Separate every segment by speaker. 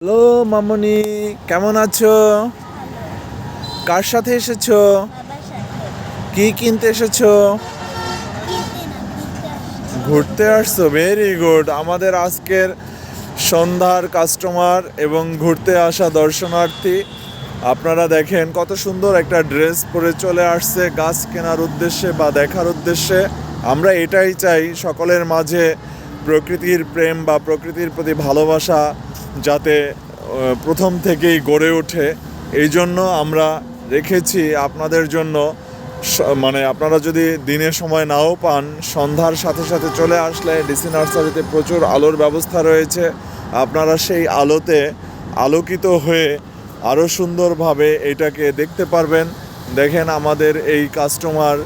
Speaker 1: Hello, মামনি, কেমন আছো? কার সাথে এসেছ? কি কিনতে এসেছ? ঘুরতে আসছো? ভেরি গুড আমাদের আজকের সন্ধ্যার কাস্টমার এবং ঘুরতে আসা দর্শনার্থী, আপনারা দেখেন কত সুন্দর একটা ড্রেস পরে চলে আসছে, গাছ কেনার উদ্দেশ্যে বা দেখার উদ্দেশ্যে। আমরা এটাই চাই সকলের মাঝে প্রকৃতির প্রেম বা প্রকৃতির প্রতি ভালোবাসা যাতে প্রথম থেকেই গড়ে ওঠে। এই জন্য আমরা রেখেছি আপনাদের জন্য মানে আপনারা যদি দিনের সময় নাও পান, সন্ধ্যার সাথে সাথে চলে আসলে ডিসি নার্সারিতে প্রচুর আলোর ব্যবস্থা রয়েছে। আপনারা সেই আলোতে আলোকিত হয়ে আরও সুন্দরভাবে এটাকে দেখতে পারবেন। দেখেন আমাদের এই কাস্টমার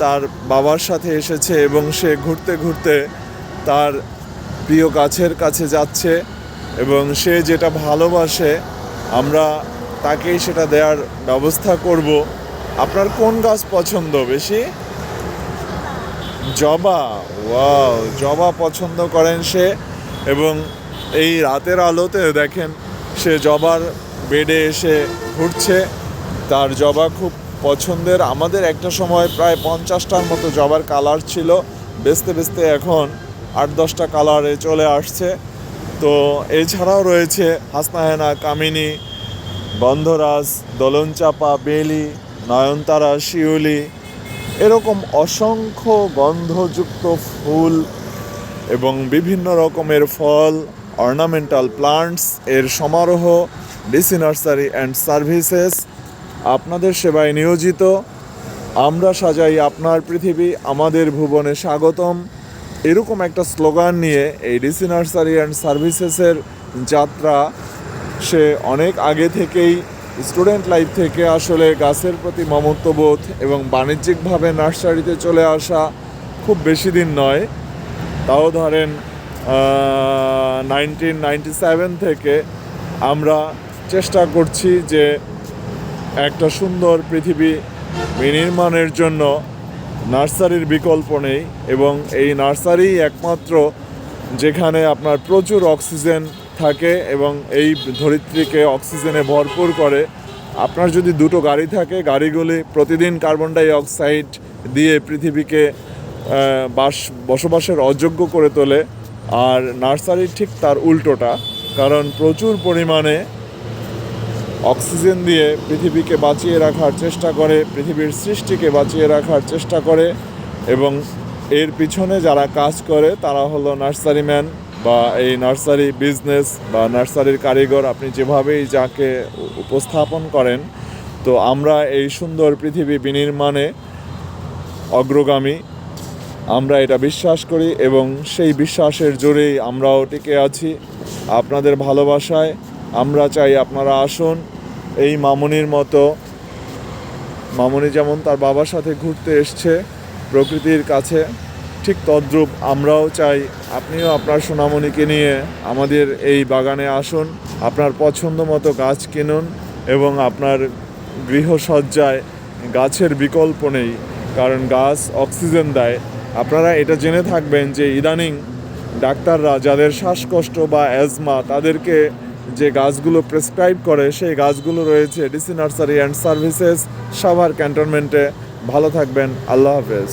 Speaker 1: তার বাবার সাথে এসেছে এবং সে ঘুরতে ঘুরতে তার প্রিয় গাছের কাছে যাচ্ছে। এবং সে যেটা ভালোবাসে, আমরা তাকেই সেটা দেওয়ার ব্যবস্থা করব। আপনার কোন গাছ পছন্দ বেশি? জবা। ওয়াও, জবা পছন্দ করেন সে। এবং এই রাতের আলোতে দেখেন, সে জবার বেডে এসে ঘুরছে। তার জবা খুব পছন্দের। আমাদের একটা সময় প্রায় পঞ্চাশটার মতো জবার কালার ছিল। বেচতে বেচতে এখন আট দশটা কালারে চলে আসছে। তো এছাড়াও রয়েছে হাসনাহেনা কামিনী গন্ধরাজ দোলনচাপা, বেলি, নয়নতারা, শিউলি, এরকম অসংখ্য গন্ধযুক্ত ফুল এবং বিভিন্ন রকমের ফল অর্নামেন্টাল প্লান্টস এর সমারোহ ডিসি নার্সারি অ্যান্ড সার্ভিসেস আপনাদের সেবায় নিয়োজিত। আমরা সাজাই আপনার পৃথিবী, আমাদের ভুবনে স্বাগতম। এরকম একটা স্লোগান নিয়ে এই ডিসি নার্সারি অ্যান্ড সার্ভিসেসের যাত্রা, সে অনেক আগে থেকেই স্টুডেন্ট লাইফ থেকে আসলে গাছের প্রতি মমত্ববোধ এবং বাণিজ্যিকভাবে নার্সারিতে চলে আসা খুব বেশি দিন নয়। তাও ধরেন নাইনটিন নাইনটি সেভেন থেকে আমরা চেষ্টা করছি যে একটা সুন্দর পৃথিবী বিনির্মাণের জন্য নার্সারির বিকল্প নেই এবং এই নার্সারি একমাত্র যেখানে আপনার প্রচুর অক্সিজেন থাকে এবং এই ধরিত্রীকে অক্সিজেনে ভরপুর করে। আপনার যদি দুটো গাড়ি থাকে, গাড়িগুলি প্রতিদিন কার্বন ডাই অক্সাইড দিয়ে পৃথিবীকে বাস, বসবাসের অযোগ্য করে তোলে। আর নার্সারি ঠিক তার উল্টোটা, কারণ প্রচুর পরিমাণে অক্সিজেন দিয়ে পৃথিবীকে বাঁচিয়ে রাখার চেষ্টা করে, পৃথিবীর সৃষ্টিকে বাঁচিয়ে রাখার চেষ্টা করে এবং এর পিছনে যারা কাজ করে, তারা হলো নার্সারিম্যান বা এই নার্সারি বিজনেস বা নার্সারির কারিগর। আপনি যেভাবেই যাকে উপস্থাপন করেন, তো আমরা এই সুন্দর পৃথিবী বিনির্মাণে অগ্রগামী। আমরা এটা বিশ্বাস করি এবং সেই বিশ্বাসের জোরেই আমরাও টিকে আছি। আপনাদের ভালোবাসায় আমরা চাই আপনারা আসুন এই মামনির মতো। মামনি যেমন তার বাবার সাথে ঘুরতে এসছে প্রকৃতির কাছে, ঠিক তদ্রূপ আমরাও চাই আপনিও আপনার সোনামণিকে নিয়ে আমাদের এই বাগানে আসুন, আপনার পছন্দ মতো গাছ কিনুন এবং আপনার গৃহসজ্জায় গাছের বিকল্প নেই, কারণ গাছ অক্সিজেন দেয়। আপনারা এটা জেনে থাকবেন যে ইদানিং ডাক্তাররা যাদের শ্বাসকষ্ট বা অ্যাজমা তাদেরকে যে গাছগুলো প্রেসক্রাইব করে, সেই গাছগুলো রয়েছে DC nursery and services Savar ক্যান্টনমেন্টে ভালো থাকবেন, আল্লাহ হাফেজ।